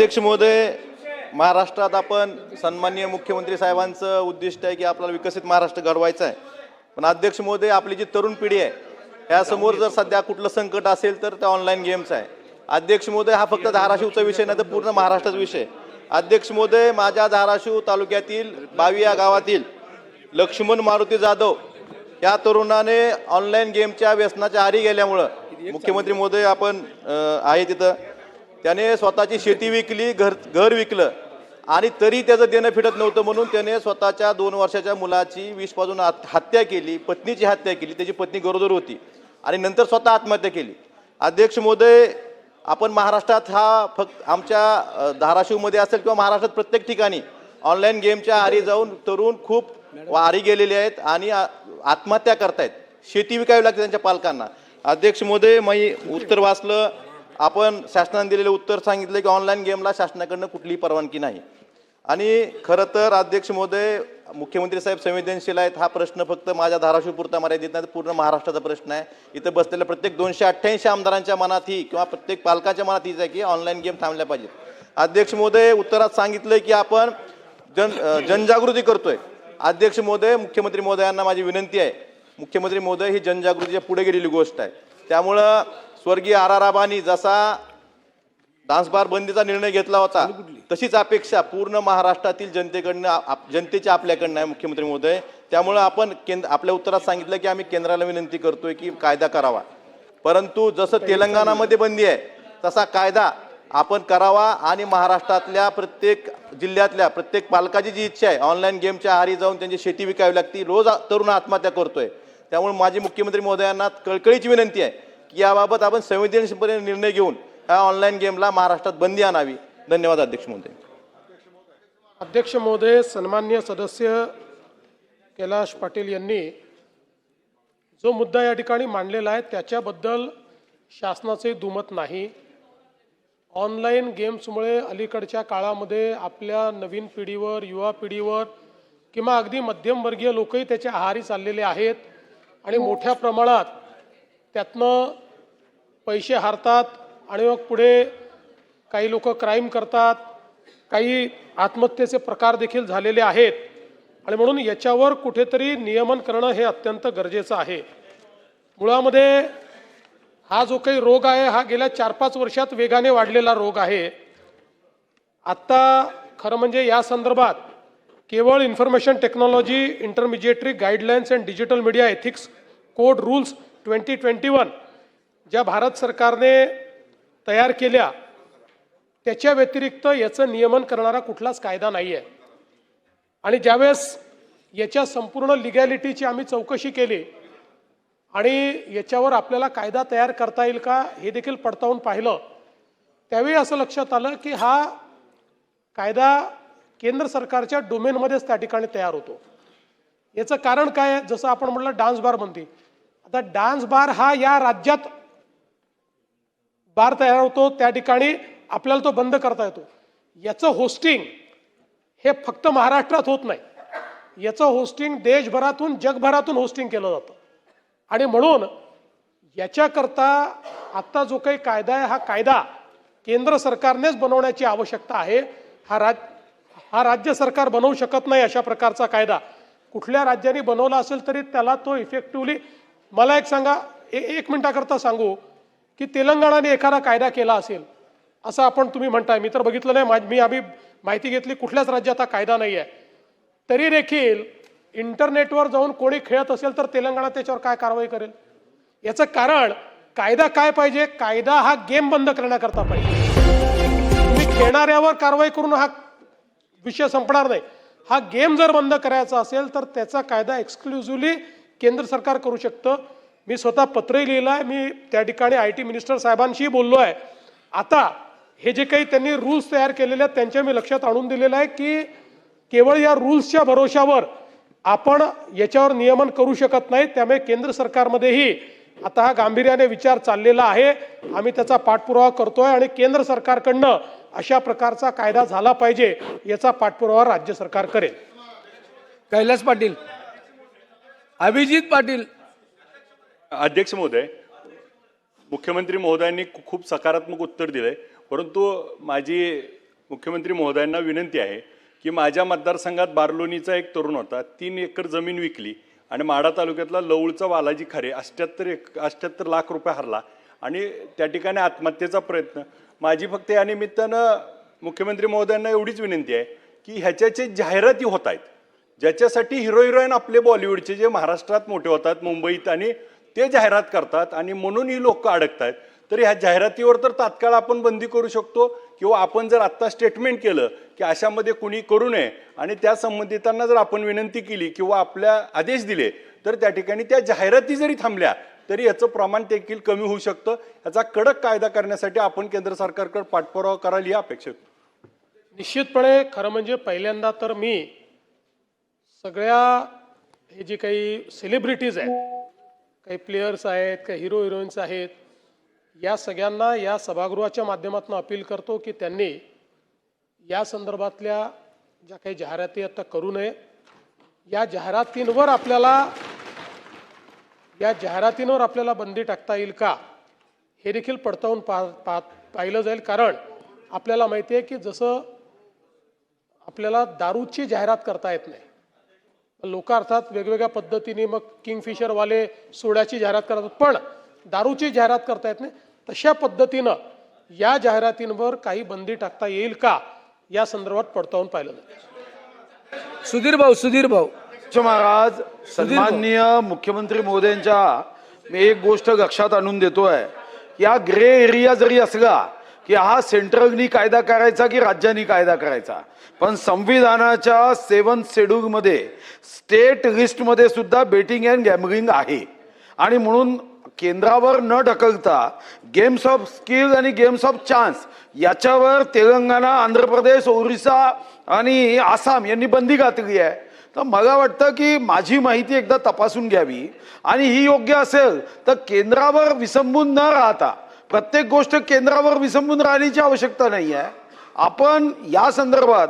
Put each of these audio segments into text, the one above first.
अध्यक्ष महोदय महाराष्ट्रात आपण सन्माननीय मुख्यमंत्री साहेबांचं उद्दिष्ट आहे की आपल्याला विकसित महाराष्ट्र घडवायचं आहे. पण अध्यक्ष महोदय आपली जी तरुण पिढी आहे ह्यासमोर जर सध्या कुठलं संकट असेल तर ते ऑनलाईन गेम्स आहे. अध्यक्ष महोदय हा फक्त धाराशिवचा विषय नाही तर पूर्ण महाराष्ट्राचा विषय अध्यक्ष महोदय माझ्या धाराशिव तालुक्यातील बावी या गावातील लक्ष्मण मारुती जाधव या तरुणाने ऑनलाईन गेमच्या व्यसनाच्या आरी गेल्यामुळं मुख्यमंत्री महोदय आपण आहे तिथं. त्याने स्वतःची शेती विकली घर घर विकलं. आणि तरी त्याचं देणं फिटत नव्हतं म्हणून त्याने स्वतःच्या दोन वर्षाच्या मुलाची विष पाजून हत्या केली पत्नीची हत्या केली त्याची पत्नी गरोदर होती. आणि नंतर स्वतः आत्महत्या केली. अध्यक्ष महोदय आपण महाराष्ट्रात हा फक्त आमच्या धाराशिवमध्ये असेल किंवा महाराष्ट्रात प्रत्येक ठिकाणी ऑनलाईन गेमच्या आरी जाऊन तरुण खूप आरी गेलेले आहेत आणि आत्महत्या करतायत. शेती विकावी लागते त्यांच्या पालकांना. अध्यक्ष मोदय मी उत्तर वाचलं. आपण शासनाने दिलेलं उत्तर सांगितलं की ऑनलाईन गेमला शासनाकडनं कुठलीही परवानगी नाही. आणि खरं तर अध्यक्ष महोदय मुख्यमंत्री साहेब संवेदनशील आहेत. हा प्रश्न फक्त माझ्या धाराशिवपुरता मर्यादित नाही पूर्ण महाराष्ट्राचा प्रश्न आहे. इथं बसलेल्या प्रत्येक दोनशे अठ्ठ्याऐंशी आमदारांच्या मनात ही किंवा प्रत्येक पालकाच्या मनात हीच आहे की ऑनलाईन गेम थांबल्या पाहिजेत. अध्यक्ष महोदय उत्तरात सांगितलं की आपण जन जनजागृती करतोय. अध्यक्ष महोदय मुख्यमंत्री महोदयांना माझी विनंती आहे. मुख्यमंत्री महोदय ही जनजागृतीच्या पुढे गेलेली गोष्ट आहे. त्यामुळं स्वर्गीय आर आर आबांनी जसा डान्स बार बंदीचा निर्णय घेतला होता तशीच अपेक्षा पूर्ण महाराष्ट्रातील जनतेकडनं आप- जनतेच्या आपल्याकडनं आहे मुख्यमंत्री महोदय. त्यामुळं आपण केंद्र आपल्या उत्तरात सांगितलं की आम्ही केंद्राला विनंती करतोय की कायदा करावा. परंतु जसं तेलंगणामध्ये बंदी आहे तसा कायदा आपण करावा आणि महाराष्ट्रातल्या प्रत्येक जिल्ह्यातल्या प्रत्येक पालकाची जी इच्छा आहे ऑनलाईन गेमच्या आहारी जाऊन त्यांची शेती विकावी लागती रोज तरुण आत्महत्या करतोय. त्यामुळे माझी मुख्यमंत्री महोदयांना कळकळीची विनंती आहे की याबाबत आपण संवेदनशीलपणे निर्णय घेऊन ह्या ऑनलाईन गेमला महाराष्ट्रात बंदी आणावी. धन्यवाद अध्यक्ष महोदय. अध्यक्ष महोदय सन्मान्य सदस्य कैलाश पाटील यांनी जो मुद्दा या ठिकाणी मांडलेला आहे त्याच्याबद्दल शासनाचे दुमत नाही. ऑनलाईन गेम्समुळे अलीकडच्या काळामध्ये आपल्या नवीन पिढीवर युवा पिढीवर किंवा अगदी मध्यमवर्गीय लोकही त्याच्या आहारी चाललेले आहेत. आणि मोठ्या प्रमाणात त्यातनं पैसे हारतात आणि मग पुढे काही लोक क्राईम करतात काही आत्महत्येचे प्रकार देखील झालेले आहेत. आणि म्हणून याच्यावर कुठेतरी नियमन करणं हे अत्यंत गरजेचं आहे. मुळामध्ये हा जो काही रोग आहे हा गेल्या चार पाच वर्षात वेगाने वाढलेला रोग आहे. आत्ता खरं म्हणजे या संदर्भात केवळ information technology intermediary guidelines and digital media ethics code rules twenty twenty one ज्या भारत सरकारने तयार केल्या त्याच्या व्यतिरिक्त याचं नियमन करणारा कुठलाच कायदा नाही आहे आणि ज्यावेळेस याच्या संपूर्ण लिगॅलिटीची आम्ही चौकशी केली आणि याच्यावर आपल्याला कायदा तयार करता येईल का हे देखील पडताळून पाहिलं त्यावेळी असं लक्षात आलं की हा कायदा केंद्र सरकारच्या डोमेनमध्येच त्या ठिकाणी तयार होतो. याचं कारण काय आहे? जसं आपण म्हटलं डान्स बार बंदी आता डान्स बार हा या राज्यात बार तयार होतो त्या ठिकाणी आपल्याला तो बंद करता येतो. याचं होस्टिंग हे फक्त महाराष्ट्रात होत नाही. याचं होस्टिंग देशभरातून जगभरातून होस्टिंग केलं जातं. आणि म्हणून याच्याकरता आत्ता जो काही कायदा आहे हा कायदा केंद्र सरकारनेच बनवण्याची आवश्यकता आहे. हा राज हा राज्य सरकार बनवू शकत नाही अशा प्रकारचा कायदा. कुठल्या राज्याने बनवला असेल तरी त्याला तो इफेक्टिव्हली मला एक सांगा ए एक मिनटाकरता सांगू की तेलंगणाने एखादा कायदा केला असेल असं आपण तुम्ही म्हणताय मी तर बघितलं नाही मा- मी आम्ही माहिती घेतली कुठल्याच राज्यात हा कायदा नाही आहे. तरी देखील इंटरनेटवर जाऊन कोणी खेळत असेल तर तेलंगणा त्याच्यावर काय कारवाई करेल? याचं कारण कायदा काय पाहिजे? कायदा हा गेम बंद करण्याकरता पाहिजे. तुम्ही खेळणाऱ्यावर कारवाई करून हा विषय संपणार नाही. हा गेम जर बंद करायचा असेल तर त्याचा कायदा एक्सक्लुझिव्हली केंद्र सरकार करू शकतं. मी स्वतः पत्रही लिहिलं आहे. मी त्या ठिकाणी आय टी मिनिस्टर साहेबांशी बोललो आहे. आता हे जे काही त्यांनी रूल्स तयार केलेले आहेत त्यांच्या मी लक्षात आणून दिलेलं आहे की केवळ या रूल्सच्या भरोशावर आपण याच्यावर नियमन करू शकत नाही. त्यामुळे केंद्र सरकारमध्येही आता हा गांभीर्याने विचार चाललेला आहे. आम्ही त्याचा पाठपुरावा करतोय आणि केंद्र सरकारकडनं अशा प्रकारचा कायदा झाला पाहिजे याचा पाठपुरावा राज्य सरकार करेल. कैलास पाटील अभिजित पाटील. अध्यक्ष महोदय मुख्यमंत्री महोदयांनी खूप सकारात्मक उत्तर दिलंय. परंतु माझी मुख्यमंत्री महोदयांना विनंती आहे की माझ्या मतदारसंघात बारलोनीचा एक तरुण होता तीन एकर जमीन विकली आणि माढा तालुक्यातला लवळचा बालाजी खरे अष्ट्याहत्तर एक अष्ट्याहत्तर लाख रुपये हरला आणि त्या ठिकाणी आत्महत्येचा प्रयत्न. माझी फक्त या निमित्तानं मुख्यमंत्री महोदयांना एवढीच विनंती आहे की ह्याच्या जाहिराती होत आहेत. ज्याच्यासाठी हिरो हिरोईन आपले बॉलिवूडचे जे महाराष्ट्रात मोठे होतात मुंबईत आणि ते जाहिरात करतात आणि म्हणून ही लोक अडकत आहेत तर ह्या जाहिरातीवर तर तात्काळ आपण बंदी करू शकतो किंवा आपण जर आत्ता स्टेटमेंट केलं की अशामध्ये कुणी करू नये आणि त्या संबंधितांना जर आपण विनंती केली किंवा आपल्या आदेश दिले तर त्या ठिकाणी त्या जाहिराती जरी थांबल्या तरी याचं प्रमाण देखील कमी होऊ शकतं. याचा कडक कायदा करण्यासाठी आपण केंद्र सरकारकडे पाठपुरावा कराल ही अपेक्षा निश्चितपणे खरं म्हणजे पहिल्यांदा तर मी सगळ्या हे जे काही सेलिब्रिटीज आहेत काही प्लेयर्स आहेत काही हिरो हिरोईन्स आहेत या सगळ्यांना या सभागृहाच्या माध्यमातून अपील करतो की त्यांनी या संदर्भातल्या ज्या काही जाहिराती आता करू नये या जाहिरातींवर आपल्याला या जाहिरातींवर आपल्याला बंदी टाकता येईल का? हे देखील पडताळून पा पा पाहिलं जाईल. कारण आपल्याला माहिती आहे की जसं आपल्याला दारूची जाहिरात करता येत नाही लोक अर्थात वेगवेगळ्या पद्धतीने मग किंगफिशरवाले सोड्याची जाहिरात करतात पण दारूची जाहिरात करता येत नाही. तशा पद्धतीनं या जाहिरातींवर काही बंदी टाकता येईल का? या संदर्भात पडताळून पाहिलं जाईल. सुधीर भाऊ सुधीर भाऊ. महाराज सन्माननीय मुख्यमंत्री महोदयांच्या मी एक गोष्ट लक्षात आणून देतोय. या ग्रे एरिया जरी असला की हा सेंट्रलनी कायदा करायचा की राज्यांनी कायदा करायचा? पण संविधानाच्या सेवन शेड्यूलमध्ये स्टेट लिस्टमध्ये सुद्धा बेटिंग अँड गॅमलिंग आहे. आणि म्हणून केंद्रावर न ढकलता गेम्स ऑफ स्किल आणि गेम्स ऑफ चान्स याच्यावर तेलंगणा आंध्र प्रदेश ओरिसा आणि आसाम यांनी बंदी घातली आहे. तर मला वाटतं की माझी माहिती एकदा तपासून घ्यावी. आणि ही योग्य असेल तर केंद्रावर विसंबून न राहता प्रत्येक गोष्ट केंद्रावर विसंबून राहण्याची आवश्यकता नाही आहे आपण या संदर्भात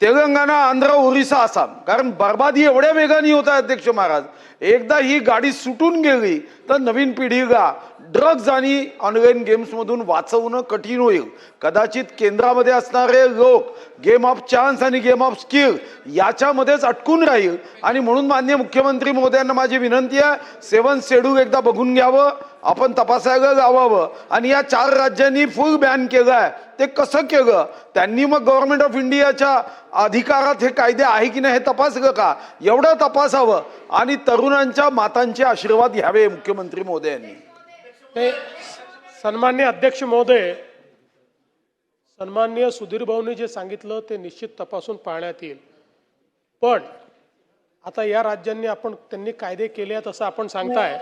तेलंगणा आंध्र ओरिसा आसाम कारण बर्बादी एवढ्या वेगाने होत आहे अध्यक्ष महाराज. एकदा ही गाडी सुटून गेली तर नवीन पिढीला ड्रग्ज आणि ऑनलाईन गेम्समधून वाचवणं कठीण होईल. कदाचित केंद्रामध्ये असणारे लोक गेम ऑफ चान्स आणि गेम ऑफ स्किल याच्यामध्येच अटकून राहील. आणि म्हणून मान्य मुख्यमंत्री मोदयांना माझी विनंती आहे सेवन शेड्यूल एकदा बघून घ्यावं आपण तपासायला लावावं. आणि या चार राज्यांनी फुल बॅन केलं आहे. ते कसं केलं? त्यांनी मग गव्हर्नमेंट ऑफ इंडियाच्या अधिकारात हे कायदे आहे की नाही हे तपासलं का? एवढं तपासावं. आणि तरुणांच्या मातांचे आशीर्वाद घ्यावे मुख्यमंत्री मोदयांनी ते सन्मान्य अध्यक्ष महोदय सन्मान्य सुधीर भाऊंनी जे सांगितलं ते निश्चित तपासून पाहण्यात येईल. पण आता या राज्यांनी आपण त्यांनी कायदे केले आहेत असं आपण सांगताय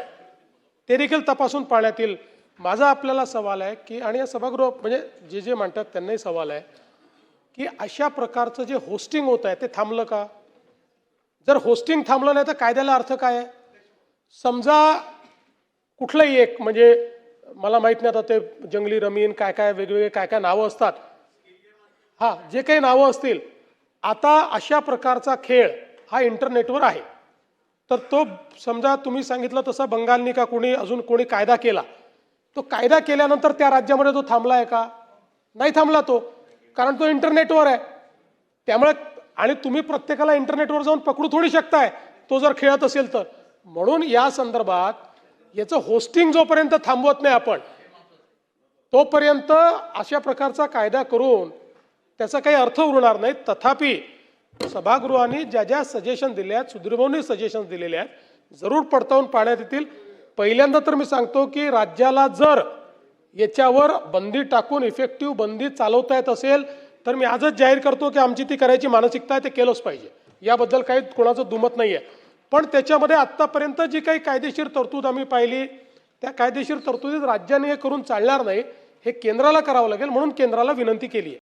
ते देखील तपासून पाहण्यात येईल. माझा आपल्याला सवाल आहे की आणि या सभागृह म्हणजे जे जे म्हणतात त्यांनाही सवाल आहे की अशा प्रकारचं जे होस्टिंग होत आहे ते थांबलं का? जर होस्टिंग थांबलं नाही तर कायद्याला अर्थ काय आहे? समजा कुठलंही एक म्हणजे मला माहीत नाही आता ते जंगली रमीन काय काय वेगवेगळे काय काय नावं असतात. हा जे काही नावं असतील आता अशा प्रकारचा खेळ हा इंटरनेटवर आहे. तर तो समजा तुम्ही सांगितलं तसं बंगालनी का कोणी अजून कोणी कायदा केला तो कायदा केल्यानंतर त्या राज्यामध्ये तो थांबला आहे का? नाही थांबला तो कारण तो इंटरनेटवर आहे. त्यामुळे आणि तुम्ही प्रत्येकाला इंटरनेटवर जाऊन पकडू थोडी शकताय तो जर खेळत असेल तर. म्हणून या संदर्भात याचं होस्टिंग जोपर्यंत थांबवत नाही आपण तोपर्यंत अशा प्रकारचा कायदा करून त्याचा काही अर्थ उरणार नाही. तथापि सभागृहाने ज्या ज्या सजेशन दिल्या आहेत सुधीरभाऊनी सजेशन दिलेले आहेत जरूर पडताळून पाहण्यात येतील. पहिल्यांदा तर मी सांगतो की राज्याला जर याच्यावर बंदी टाकून इफेक्टिव्ह बंदी चालवता येत असेल तर मी आजच जाहीर करतो की आमची ती करायची मानसिकता आहे ते केलंच पाहिजे. याबद्दल काही कोणाचं दुमत नाही आहे पण त्याच्यामध्ये आत्तापर्यंत जी काही कायदेशीर तरतूद आम्ही पाहिली त्या कायदेशीर तरतुदीत राज्याने हे करून चालणार नाही हे केंद्राला करावं लागेल म्हणून केंद्राला विनंती केली आहे.